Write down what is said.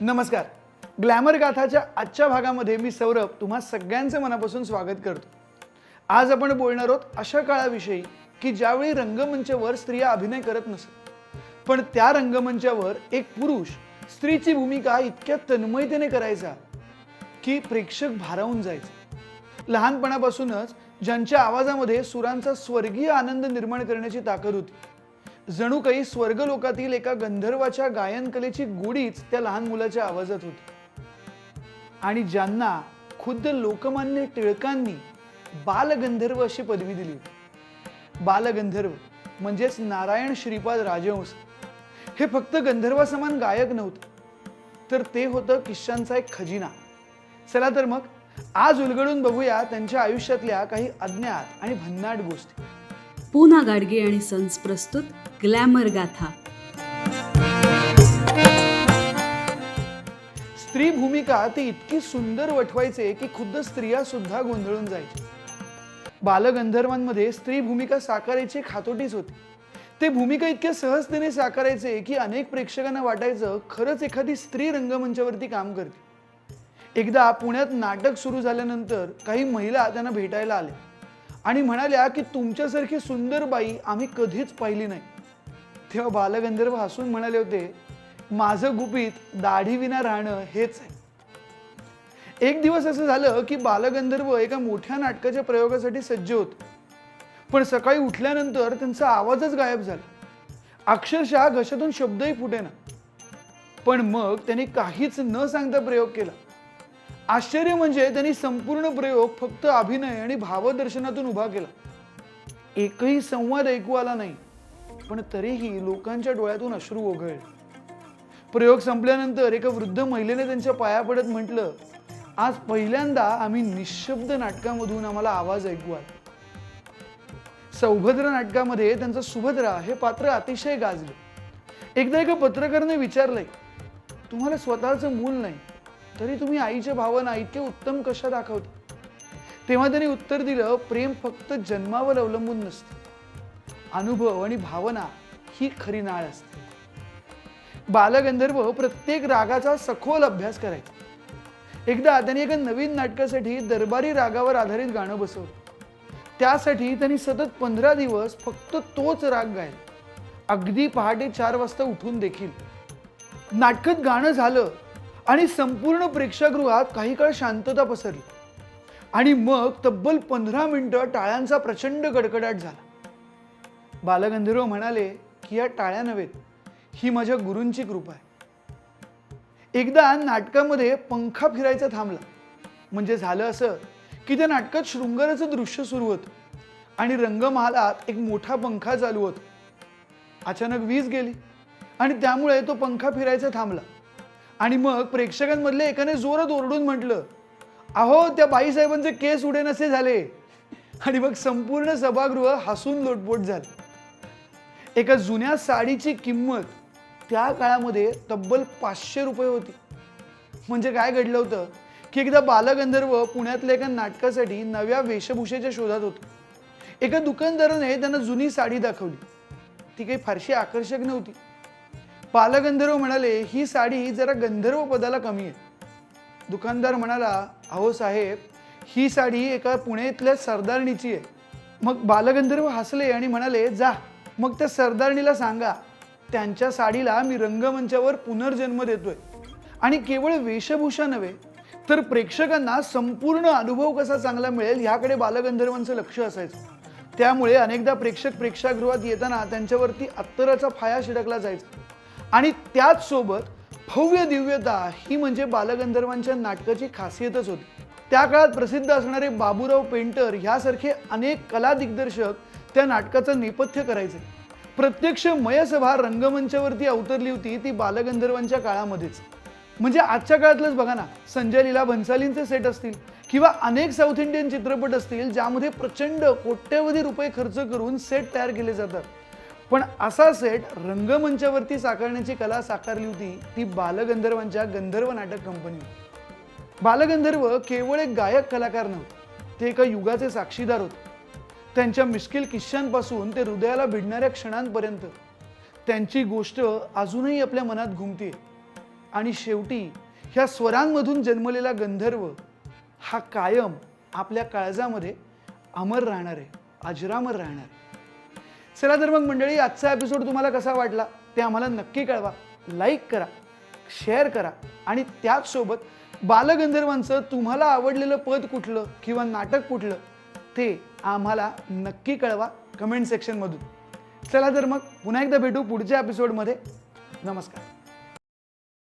नमस्कार. ग्लॅमर गाथाच्या आजच्या भागामध्ये मी सौरभ तुम्हा सगळ्यांचं मनापासून स्वागत करतो. आज आपण बोलणार आहोत अशा काळाविषयी की ज्यावेळी रंगमंचावर स्त्रिया अभिनय करत नसत. पण त्या रंगमंचावर एक पुरुष स्त्रीची भूमिका इतक्या तन्मयतेने करायचा की प्रेक्षक भारावून जायचे. लहानपणापासूनच ज्यांच्या आवाजामध्ये सुरांचा स्वर्गीय आनंद निर्माण करण्याची ताकद होती. जणू काही स्वर्गलोकातील एका गंधर्वाच्या गायन कलेची गोडीच त्या लहान मुलाच्या आवाजात होती. आणि ज्यांना खुद्द लोकमान्य टिळकांनी बालगंधर्व अशी पदवी दिली होती. बालगंधर्व म्हणजेच नारायण श्रीपाद राजहंस. हे फक्त गंधर्वासमान गायक नव्हते. तर ते होतं किश्शांचा एक खजिना. चला तर मग आज उलगडून बघूया त्यांच्या आयुष्यातल्या काही अज्ञात आणि भन्नाट गोष्टी. पूना गाडगे आणि सन्स प्रस्तुत ग्लॅमर गाथा. स्त्री भूमिका ते इतकी सुंदर वठवायचे की खुद्द स्त्रिया सुद्धा गोंधळून जायचे. बालगंधर्वांमध्ये स्त्री भूमिका साकारायची खातोटीच होती. ते भूमिका इतक्या सहजतेने साकारायचे की अनेक प्रेक्षकांना वाटायचं खरंच एखादी स्त्री रंगमंचावरती काम करते. एकदा पुण्यात नाटक सुरू झाल्यानंतर काही महिला त्यांना भेटायला आल्या आणि म्हणाल्या की तुमच्यासारखी सुंदर बाई आम्ही कधीच पाहिली नाही. तेव्हा बालगंधर्व हसून म्हणाले होते माझं गुपित दाढीविना राहणं हेच आहे. एक दिवस असं झालं की बालगंधर्व एका मोठ्या नाटकाच्या प्रयोगासाठी सज्ज होते. पण सकाळी उठल्यानंतर त्यांचा आवाजच गायब झाला. अक्षरशः घशातून शब्दही फुटेना. पण मग त्यांनी काहीच न सांगता प्रयोग केला. आश्चर्य म्हणजे त्यांनी संपूर्ण प्रयोग फक्त अभिनय आणि भावदर्शनातून उभा केला. एकही संवाद ऐकू आला नाही. पण तरीही लोकांच्या डोळ्यातून अश्रू ओघळले प्रयोग संपल्यानंतर एका वृद्ध महिलेने त्यांच्या पाया पडत म्हटलं आज पहिल्यांदा आम्ही निशब्द नाटकामधून आम्हाला आवाज ऐकू आला सौभद्र नाटकामध्ये त्यांचं सुभद्रा हे पात्र अतिशय गाजलं. एकदा एका पत्रकाराने विचारलंय तुम्हाला स्वतःचं मूल नाही तरी तुम्ही आईच्या भावना इतके उत्तम कशा दाखवता? तेव्हा त्यांनी उत्तर दिलं प्रेम फक्त जन्मावर अवलंबून नसतं. अनुभव आणि भावना ही खरी नाळ असते. बालगंधर्व प्रत्येक रागाचा सखोल अभ्यास करायचा. एकदा त्यांनी एका नवीन नाटकासाठी दरबारी रागावर आधारित गाणं बसवलं. त्यासाठी त्यांनी सतत पंधरा दिवस फक्त तोच राग गायला. अगदी पहाटे चार वाजता उठून देखील. नाटकात गाणं झालं आणि संपूर्ण प्रेक्षागृहात काही काळ शांतता पसरली. आणि मग तब्बल पंधरा मिनटं टाळ्यांचा प्रचंड गडगडाट झाला. बालगंधर्व म्हणाले की या टाळ्या नव्हेत. ही माझ्या गुरूंची कृपा आहे. एकदा नाटकामध्ये पंखा फिरायचा थांबला. म्हणजे झालं असं की त्या नाटकात शृंगाराचं दृश्य सुरू होतं आणि रंगमहालात एक मोठा पंखा चालू होता. अचानक वीज गेली आणि त्यामुळे तो पंखा फिरायचा थांबला. आणि मग प्रेक्षकांमधले एकाने जोरात ओरडून म्हटलं अहो त्या बाईसाहेबांचे केस उडे नसे झाले. आणि मग संपूर्ण सभागृह हसून लोटपोट झालं. एका जुन्या साडीची किंमत त्या काळामध्ये तब्बल पाचशे रुपये होती. म्हणजे काय घडलं होतं? की एकदा बालगंधर्व पुण्यातल्या एका नाटकासाठी नव्या वेशभूषेच्या शोधात होतो. एका दुकानदाराने त्यांना जुनी साडी दाखवली. ती काही फारशी आकर्षक नव्हती. बालगंधर्व म्हणाले ही साडी जरा गंधर्व पदाला कमी आहे. दुकानदार म्हणाला अहो साहेब ही साडी एका पुण्यातल्या सरदारणीची आहे. मग बालगंधर्व हसले आणि म्हणाले जा मग त्या सरदारणीला सांगा त्यांच्या साडीला मी रंगमंचावर पुनर्जन्म देतोय. आणि केवळ वेशभूषा नव्हे तर प्रेक्षकांना संपूर्ण अनुभव कसा चांगला मिळेल ह्याकडे बालगंधर्वांचं लक्ष असायचं. त्यामुळे अनेकदा प्रेक्षक प्रेक्षागृहात येताना त्यांच्यावरती अत्तराचा फाया शिडकला जायचा. आणि त्याच सोबत भव्य दिव्यता ही म्हणजे बालगंधर्वांच्या नाटकाची खासियतच होती. त्या काळात प्रसिद्ध असणारे बाबूराव पेंटर ह्यासारखे अनेक कला दिग्दर्शक त्या नाटकाचं नेपथ्य करायचं प्रत्यक्ष मयसभा रंगमंचावरती अवतरली होती ती बालगंधर्वांच्या काळामध्येच. म्हणजे आजच्या काळातलंच बघा ना संजय लीला भन्सालींचे सेट असतील किंवा अनेक साऊथ इंडियन चित्रपट असतील ज्यामध्ये प्रचंड कोट्यवधी रुपये खर्च करून सेट तयार केले जातात. पण असा सेट रंगमंचावरती साकारण्याची कला साकारली होती ती बालगंधर्वांच्या गंधर्व नाटक कंपनी बालगंधर्व केवळ एक गायक कलाकार नव्हते ते एका युगाचे साक्षीदार होते. त्यांच्या मिश्किल किश्श्यांपासून ते हृदयाला भिडणाऱ्या क्षणांपर्यंत. त्यांची गोष्ट अजूनही आपल्या मनात घुमते आणि शेवटी ह्या स्वरांमधून जन्मलेला गंधर्व हा कायम आपल्या काळजामध्ये अमर राहणार आहे अजरामर राहणार आहे. चला तर मग मंडळी आजचा एपिसोड तुम्हाला कसा वाटला ते आम्हाला नक्की कळवा. लाईक करा शेअर करा आणि त्याचसोबत बालगंधर्वांचं तुम्हाला आवडलेलं पद कुठलं किंवा नाटक कुठलं ते आम्हाला नक्की कळवा कमेंट सेक्शनमधून चला तर मग पुन्हा एकदा भेटू पुढच्या एपिसोडमध्ये नमस्कार.